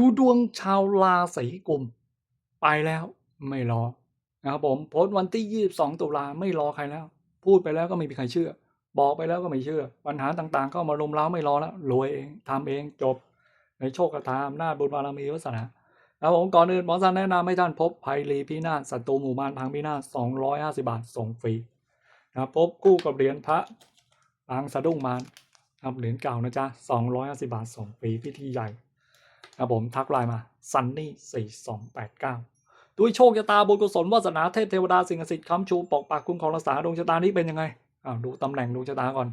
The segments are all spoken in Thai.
ดูดวงชาวราศีกุม ไปแล้วไม่รอนะครับผมโพสต์วันที่ 22 ตุลาไม่รอใครแล้ว พูดไปแล้วก็ไม่มีใครเชื่อ บอกไปแล้วก็ไม่เชื่อ ปัญหาต่างๆ ก็มารุมเร้าไม่รอแล้วรวยเองทำเองจบ ในโชคกระทาอำนาบุญบารมีวาสนาครับผมก่อนอื่นหมอสันแนะนำให้ท่านพบภัยรีพินาศศัตรูหมู่บ้านพังพินาศ250 บาทส่งฟรีนะครับพบคู่กับเหรียญพระปางสะดุ้งมารครับเหรียญเก่านะจ๊ะ250 บาทส่งฟรีพิธีใหญ่ ครับผมทักไลน์มา sunny 4 2 8 9ด้วยโชคชะตาบุญกุศลวาสนาเทพเทวดาสิ่งศักดิ์สิทธิ์ค้ำชูปกปักคุ้มครองรักษาดวงชะตานี้เป็นยังไงอ้าวดูตำแหน่งดวงชะตาก่อน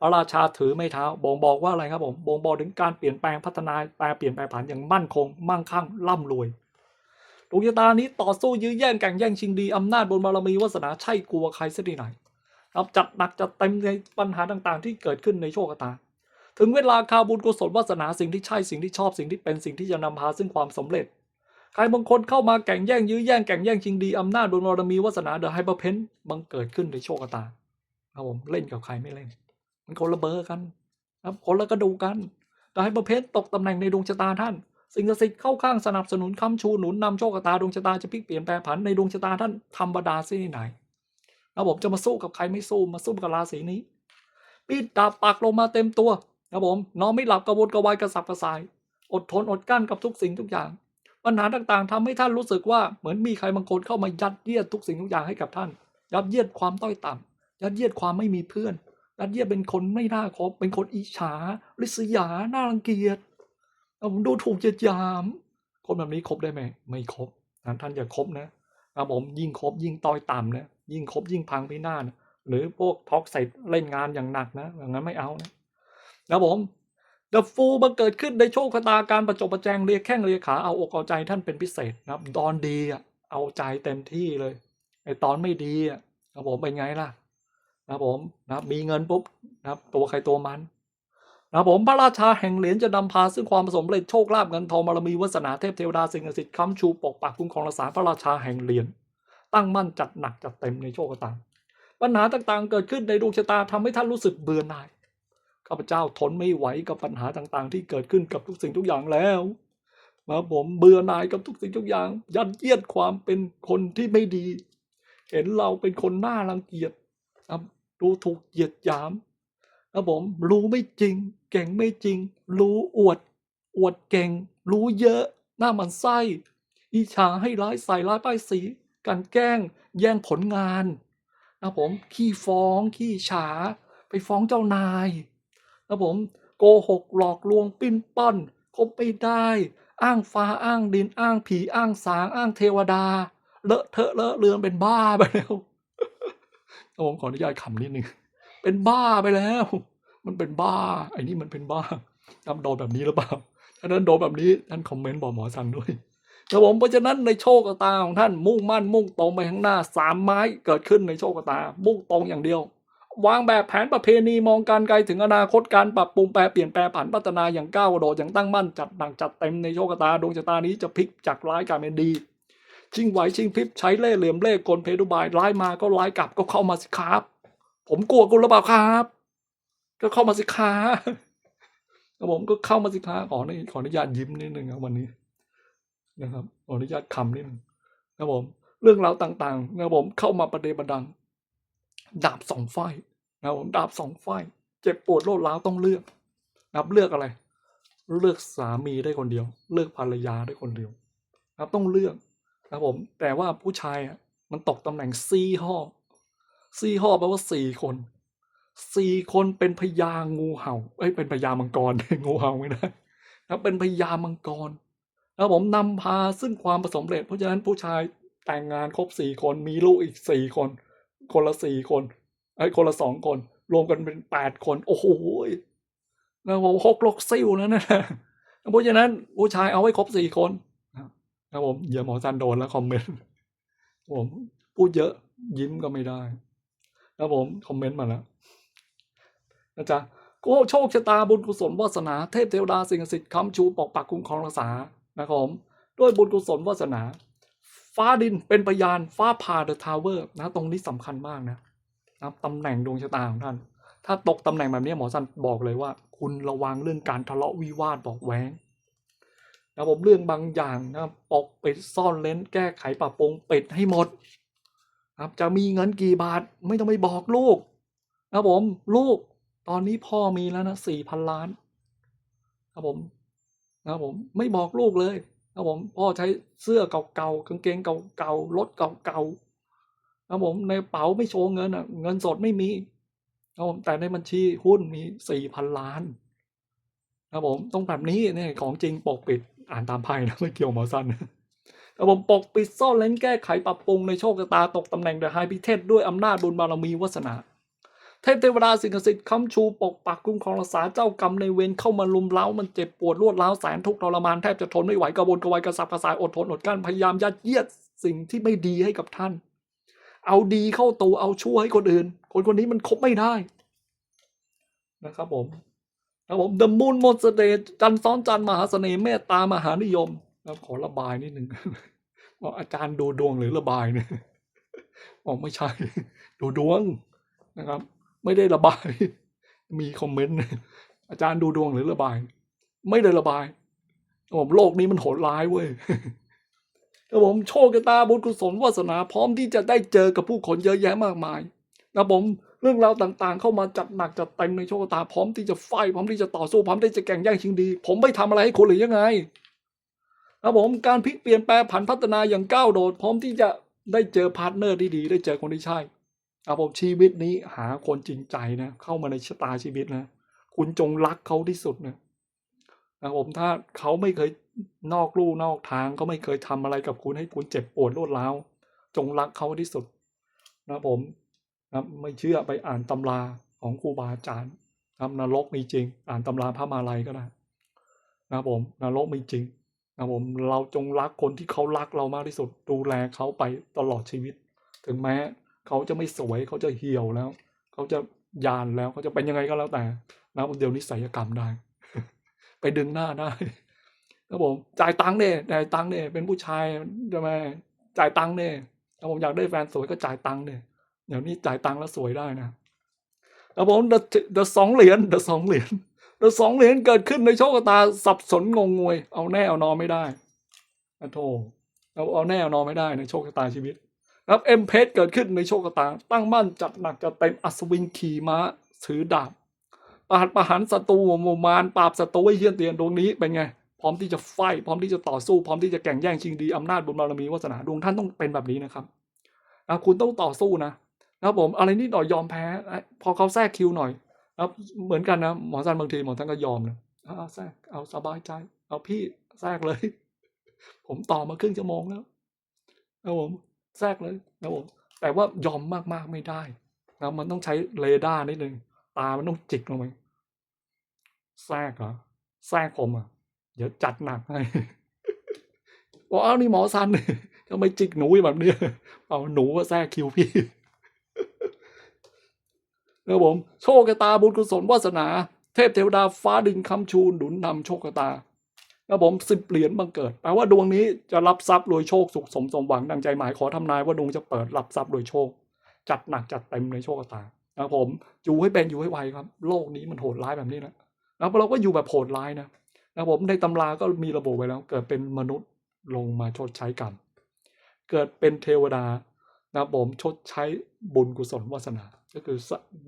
พระราชาถือไม้เท้าบ่งบอกว่าอะไรครับผมบ่งบอกถึงการเปลี่ยนแปลงพัฒนาแปลเปลี่ยนแปลงผันอย่างมั่นคง มั่งคั่งร่ำรวยดวงชะตานี้ต่อสู้ยื้อแย่งแข่งแย่งชิงดีอำนาจบนบารมีวาสนาใช่กลัวใครสักทีไหนครับจัดหนักจัดเต็มในปัญหาต่างๆ ที่เกิดขึ้นในโชคชะตา ถึงเวลาข่าวบุญกุศลวาสนาสิ่งที่ใช่สิ่งที่ชอบสิ่งที่เป็นสิ่งที่จะนำพาซึ่งความสำเร็จ ใครบางคนเข้ามาแข่งแย่งยื้อแย่งแข่งแย่งชิงดีอำนาจบนบารมีวาสนาเดอะไฮเปอร์เพนบังเกิดขึ้นในโชคชะตาครับผมเล่นกับใครไม่เล่น มันคนละเบอร์กันครับคนละกระดูกันเดอะไฮเปอร์เพนตกตำแหน่งในดวงชะตาท่านสิ่งศักดิ์สิทธิ์เข้าข้างสนับสนุนคำชูหนุนนำโชคชะตาดวงชะตาจะพลิกเปลี่ยนแปลผันในดวงชะตาท่านธรรมดาสิไหนแล้วผมจะมาสู้กับใครไม่สู้มาสู้กับราศีนี้ปีดดาบปักลงมาเต็มตัว ครับผมนอนไม่หลับกระวนกระวายกระสับกระส่าย อดทนอดกั้นกับทุกสิ่งทุกอย่าง ปัญหาต่างๆทำให้ท่านรู้สึกว่าเหมือนมีใครบางคนเข้ามายัดเยียดทุกสิ่งทุกอย่างให้กับท่าน ยัดเยียดความต้อยต่ำยัดเยียดความไม่มีเพื่อน ยัดเยียดเป็นคนไม่น่าคบเป็นคนอิจฉาริษยาน่ารังเกียจเอาผมดูถูกเหยียดหยาม คนแบบนี้คบได้ไหมไม่คบนะท่านอย่าคบนะครับผมยิ่งคบยิ่งต้อยต่ำนะยิ่งคบยิ่งพังพินาศนะหรือพวกท็อกไซเล่นงานอย่างหนักนะอย่างนั้นไม่เอานะ นะผมเดอะฟูบังเกิดขึ้นในโชคชะตาการประจบประแจงเรียกแข้งเรียกขาเอาอกเอาใจท่านเป็นพิเศษนะครับ ตอนดีอะเอาใจเต็มที่เลยไอตอนไม่ดีอะนะผมเป็นไงล่ะนะผมนะมีเงินปุ๊บนะตัวใครตัวมันนะผมพระราชาแห่งเหรียญจะนำพาซึ่งความสมเร็จโชคลาภเงินทองบารมีวาสนาเทพเทวดาสิ่งศักดิ์สิทธิ์ค้ำชูปกปักคุ้มครองรักษาพระราชาแห่งเหรียญตั้งมั่นจัดหนักจัดเต็มในโชคชะตาปัญหาต่างๆ เกิดขึ้นในดวงชะตาทำให้ท่านรู้สึกเบื่อหน่าย ข้าพเจ้าทนไม่ไหวกับปัญหาต่างๆ ที่เกิดขึ้นกับทุกสิ่งทุกอย่างแล้วมาผมเบื่อหน่ายกับทุกสิ่งทุกอย่าง ยัดเยียดความเป็นคนที่ไม่ดี เห็นเราเป็นคนหน่ารังเกียจครับดูถูกเหยียดหยามครับผมรู้ไม่จริง เก่งไม่จริง รู้อวด อวดเก่ง รู้เยอะ หน้ามันไส้อิจฉาให้ร้ายใส่ร้ายป้ายสีกลันแกล้ง แย่งผลงานนะครับผมขี้ฟ้องขี้ฉา ไปฟ้องเจ้านาย ครับผมโกหกหลอกลวงปิ้นป้อนคบไม่ได้ อ้างฟ้าอ้างดินอ้างผีอ้างสางอ้างเทวดา เลอะเทอะเลอะเลือนเป็นบ้าไปแล้วผมขออนุญาตคำนิดนึงเป็นบ้าไปแล้ว มันเป็นบ้าไอ้นี่มันเป็นบ้าทำโดนแบบนี้หรือเปล่าถ้านั้นโดนแบบนี้ท่านคอมเมนต์บอกหมอสันด้วยครับผมเพราะฉะนั้นในโชคตาของท่านมุ่งมั่นมุ่งตรงไปข้างหน้าสามไม้เกิดขึ้นในโชคตา มุ่งตรงอย่างเดียว วางแบบแผนประเพณีมองการไกลถึงอนาคตการปรับปรุงแปลเปลี่ยนแปลผันพัฒนาอย่างก้าวกระโดดอย่างตั้งมั่นจัดหนักจัดเต็มในโชคชะตาดวงชะตานี้จะพลิกจากร้ายกลายเป็นดี ชิงไหวชิงพริบใช้เล่ห์เหลี่ยมเล่ห์กลเพทุบายร้ายมาก็ร้ายกลับก็เข้ามาสิครับ ผมกลัวคุณหรือเปล่าครับ ก็เข้ามาสิครับผมก็เข้ามาสิครับขอในขออนุญาตยิ้มนิดนึงครับวันนี้นะครับขออนุญาตคำนิดนึงนะผมเรื่องราวต่างๆนะผมเข้ามาประเดประดัง ดาบสองไฟ นะครับผมดาบสองไฟเจ็บปวดโลดร้าวต้องเลือกนับเลือกอะไร เลือกสามีได้คนเดียว เลือกภรรยาได้คนเดียวนะครับต้องเลือกนะครับผมแต่ว่าผู้ชายอะมันตกตำแหน่งซีห่อซีห่อแปลว่าสี่คนสี่คนเป็นพญางูเห่าเอ้ยเป็นพญามังกร งูเห่าไม่ได้นะครับเป็นพญามังกรนะครับผมนำพาซึ่งความประสบเร็จ เพราะฉะนั้นผู้ชายแต่งงานครบสี่คนมีลูกอีกสี่คน คนละสี่คน ไอ้คนละสองคน รวมกันเป็นแปดคน โอ้โหนะผมหกลกซิ่วแล้วนะเพราะฉะนั้นผู้ชายเอาไว้ครบสี่คนนะผมอย่าหมอจันโดนแล้วคอมเมนต์ผมพูดเยอะยิ้มก็ไม่ได้นะผมคอมเมนต์มาแล้วนะจ๊ะก็โชคชะตาบุญกุศลวาสนาเทพเทวดาสิ่งศักดิ์สิทธิ์ค้ำชูปกปักคุ้มครองรักษานะครับผมด้วยบุญกุศลวาสนา ฟ้าดินเป็นพยานฟ้าผ่าเดอะทาวเวอร์นะ ตรงนี้สำคัญมากนะ นะครับตำแหน่งดวงชะตาของท่าน ถ้าตกตำแหน่งแบบนี้หมอสันบอกเลยว่า คุณระวังเรื่องการทะเลาะวิวาทบอกแว้งนะผมเรื่องบางอย่างนะปกปิดซ่อนเลนแก้ไขปรับปรุงปิดให้หมดครับจะมีเงินกี่บาทไม่ต้องไปบอกลูกนะผมลูกตอนนี้พ่อมีแล้วนะสี่พันล้านครับผมนะผมไม่บอกลูกเลยนะผมพ่อใช้เสื้อเก่าๆกางเกงเก่าๆรถเก่าๆ ครับผมในกระเป๋าไม่โชว์เงินอะ เงินสดไม่มีนะครับผมแต่ในบัญชีหุ้นมีสี่พันล้านนะครับผมต้องแบบนี้เนี่ยของจริงปกปิดอ่านตามไพ่นะไม่เกี่ยวหมอสั้นครับผมปกปิดซ่อนเล้นแก้ไขปรับปรุงในโชคชะตาตกตำแหน่งเดอะไฮพิเทศด้วยอำนาจบุญบารมีวาสนาเทพเทวดาสิ่งศักดิ์สิทธิ์ค้ำชูปกปักคุ้มครองรักษาเจ้ากรรมในเวรเข้ามาลุมเล้ามันเจ็บปวดรวดร้าวแสนทุกข์ทรมานแทบจะทนไม่ไหวกระวนกระวายกระสับกระส่ายอดทนอดกั้นพยายามยัดเยียดสิ่งที่ไม่ดีให้กับท่าน เอาดีเข้าตัวเอาชั่วให้คนอื่น คนคนนี้มันคบไม่ได้นะครับผมครับผม The Moon m o n s t a y จันทร์ซ้อนจันทร์มหาเสน่ห์เมตตามหานิยมนะครับขอระบายนิดหนึ่งบอกอาจารย์ดูดวงหรือระบายเนี่ยบอกไม่ใช่ ดูดวงนะครับ ไม่ได้ระบาย มีคอมเมนต์อาจารย์ดูดวงหรือระบาย ไม่ได้ระบายผมโลกนี้มันโหดร้ายเว้ย ครับผมโชคชะตาบุญกุศลวาสนาพร้อมที่จะได้เจอกับผู้คนเยอะแยะมากมายนะผมเรื่องราวต่างๆ เข้ามาจัดหนักจัดเต็มในโชคชะตาพร้อมที่จะไฟพร้อมที่จะต่อสู้พร้อมที่จะแข่งแย่งชิงดี ผมไม่ทำอะไรให้คุณหรือยังไงครับผมการพลิกเปลี่ยนแปลงผันพัฒนาอย่างก้าวโดด พร้อมที่จะได้เจอพาร์ทเนอร์ที่ดีได้เจอคนที่ใช่ครับผมชีวิตนี้หาคนจริงใจนะ เข้ามาในชะตาชีวิตนะ คุณจงรักเขาที่สุดนะ นะผมถ้าเขาไม่เคยนอกลู่นอกทางเขาไม่เคยทำอะไรกับคุณให้คุณเจ็บปวดรวดร้าวจงรักเขาที่สุด นะผมนะไม่เชื่อไปอ่านตำราของครูบาอาจารย์นะนรกมีจริง อ่านตำราพระมาลัยก็ได้นะผมนรกมีจริงนะผมเราจงรักคนที่เขารักเรามากที่สุด ดูแลเขาไปตลอดชีวิต ถึงแม้เขาจะไม่สวยเขาจะเหี่ยวแล้ว เขาจะยานแล้วเขาจะเป็นยังไงก็แล้วแต่นะเดี๋ยวนี้ศัยกรรมได้ ไปดึงหน้าได้นะผมจ่ายตังค์เนี่ยจ่ายตังค์เนี่ยเป็นผู้ชายใช่ไหมจ่ายตังค์เนี่ยถ้าผมอยากได้แฟนสวยก็จ่ายตังค์เนี่ยเดี๋ยวนี้จ่ายตังค์แล้วสวยได้นะแล้วผมเดอะเดสองเหรียญเดอะสองเหรียญแล้วสองเหรียญเกิดขึ้นในโชคชะตาสับสนงงงวย เอาแน่เอานอนไม่ได้อโทเอาเอาแน่เอานอนไม่ได้ในโชคชะตาชีวิตครับเอ็มเพสเกิดขึ้นในโชคชะตา ตั้งมั่นจัดหนักจัดเต็มอัศวินขี่ม้าถือดาบ ประหาดประหารศัตรูหมู่มารปราบศัตรูไว้เฮี้ยนเตียนดวงนี้เป็นไง พร้อมที่จะไฟพร้อมที่จะต่อสู้พร้อมที่จะแข่งแย่งชิงดีอำนาจบุญบารมีวาสนาดวงท่านต้องเป็นแบบนี้นะครับนะคุณต้องต่อสู้นะนะครับผมอะไรนิดหน่อยยอมแพ้ พอเขาแทรกคิวหน่อยครับเหมือนกันนะหมอสันบางทีหมอสันก็ยอมนะเอาแทรกเอาสบายใจเอาพี่แทรกเลย ผมต่อมาครึ่งชั่วโมงแล้วนะผมแทรกเลยนะผมแต่ว่ายอมมากๆไม่ได้นะมันต้องใช้เรดาร์นิดนึงตามันต้องจิกลงไป แทรกเหรอแทรกผมอะ เดี๋ยวจัดหนักให้ว่าเอานี่หมอสันทำไมจิกหนูแบบเนี้ยเอาหนูก็แทรกคิวพี่นะผมโชคชะตาบุญกุศลวาสนา เทพเทวดาฟ้าดินคำชูหนุนนำโชคชะตานะผมสิบเหรียญบังเกิดแปลว่าดวงนี้จะรับทรัพย์รวยโชคสุขสมสมหวังดังใจหมายขอทำนายว่าดวงจะเปิดรับทรัพย์รวยโชค จัดหนักจัดเต็มในโชคชะตานะผมอยู่ให้เป็นอยู่ให้ไวครับ โลกนี้มันโหดร้ายแบบนี้นะ แล้วเราก็อยู่แบบโหดร้ายนะนะผมในตำราก็มีระบุไว้แล้ว เกิดเป็นมนุษย์ลงมาชดใช้กรรมเกิดเป็นเทวดานะผมชดใช้บุญกุศลวาสนา ก็คือ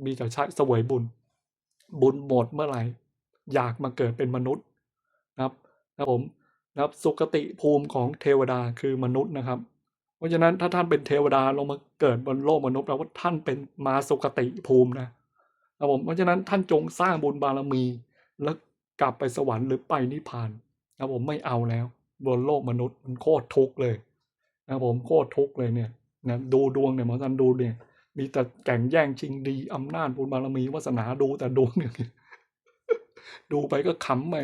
มีแต่ใช้เสวยบุญ บุญหมดเมื่อไหร่ อยากมาเกิดเป็นมนุษย์นะครับนะผมนะครับสุคติภูมิของเทวดาคือมนุษย์นะครับ เพราะฉะนั้นถ้าท่านเป็นเทวดาลงมาเกิดบนโลกมนุษย์แปลว่าท่านเป็นมาสุคติภูมินะครับผมเพราะฉะนั้นท่านจงสร้างบุญบารมี แล้วกลับไปสวรรค์หรือไปนิพพานนะผมไม่เอาแล้วบนโลกมนุษย์มันโคตรทุกข์เลยนะผมโคตรทุกข์เลยเนี่ยนะดูดวงเนี่ยหมอจันดูเนี่ย มีแต่แข่งแย่งชิงดีอำนาจบุญบารมีวาสนาดูแต่ดวงเงี้ยดูไปก็ขำไป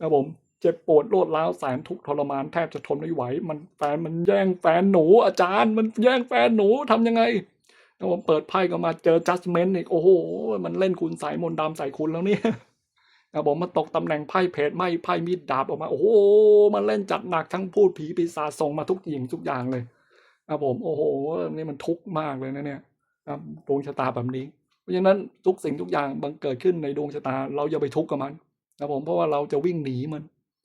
นะผมเจ็บปวดโลดร้าวแสนทุกข์ทรมานแทบจะทนไม่ไหว มันแฟนมันแย่งแฟนหนู อาจารย์มันแย่งแฟนหนูทำยังไงนะผมเปิดไพ่ก็มาเจอ judgment อีกโอ้โหมันเล่นคุณใส่มนต์ดำใส่คุณแล้วเนี่ย นะผมมาตกตำแหน่งไพ่เพจไม่ไพ่มีดดาบออกมาโอ้โหมันเล่นจัดหนักทั้งพูดผีปีศาจส่งมาทุกอย่างทุกอย่างเลยนะผมโอ้โหนี่มันทุกข์มากเลยนะเนี่ยครับดวงชะตาแบบนี้ เพราะฉะนั้นทุกสิ่งทุกอย่างบังเกิดขึ้นในดวงชะตาเราอย่าไปทุกข์กับมันนะผมเพราะว่าเราจะวิ่งหนีมัน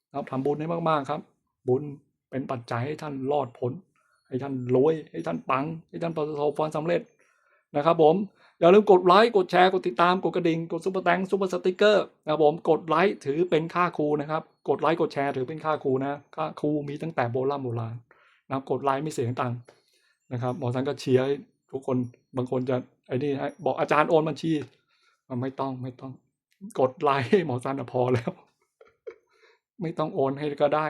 นะครับทำบุญให้มากๆครับ บุญเป็นปัจจัยให้ท่านรอดพ้นให้ท่านรวยให้ท่านปัง ให้ท่านประสบความสำเร็จ นะครับผมอย่าลืมกดไลค์กดแชร์กดติดตามกดกระดิ่งกดซุปเปอร์แตงซุปเปอร์สติกเกอร์นะครับผมกดไลค์ถือเป็นค่าครูนะครับกดไลค์กดแชร์ถือเป็นค่าครูนะค่าครูมีตั้งแต่โบราณโบราณนะครับกดไลค์ไม่เสียตังค์นะครับหมอสันก็เชียร์ทุกคนบางคนจะไอ้นี่บอกอาจารย์โอนบัญชีไม่ต้องไม่ต้อง กดไลค์ให้หมอสันพอแล้ว ไม่ต้องโอนให้ก็ได้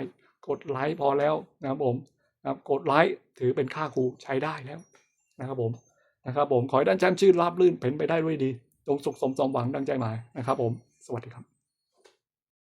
กดไลค์พอแล้วนะครับผมนะครับกดไลค์ถือเป็นค่าครูใช้ได้แล้วนะครับผม นะครับผมขอให้ด้านแชมป์ชื่อราบลื่นเป็นไปได้ด้วยดี จงสุขสมสมหวังดังใจหมายนะครับผม สวัสดีครับ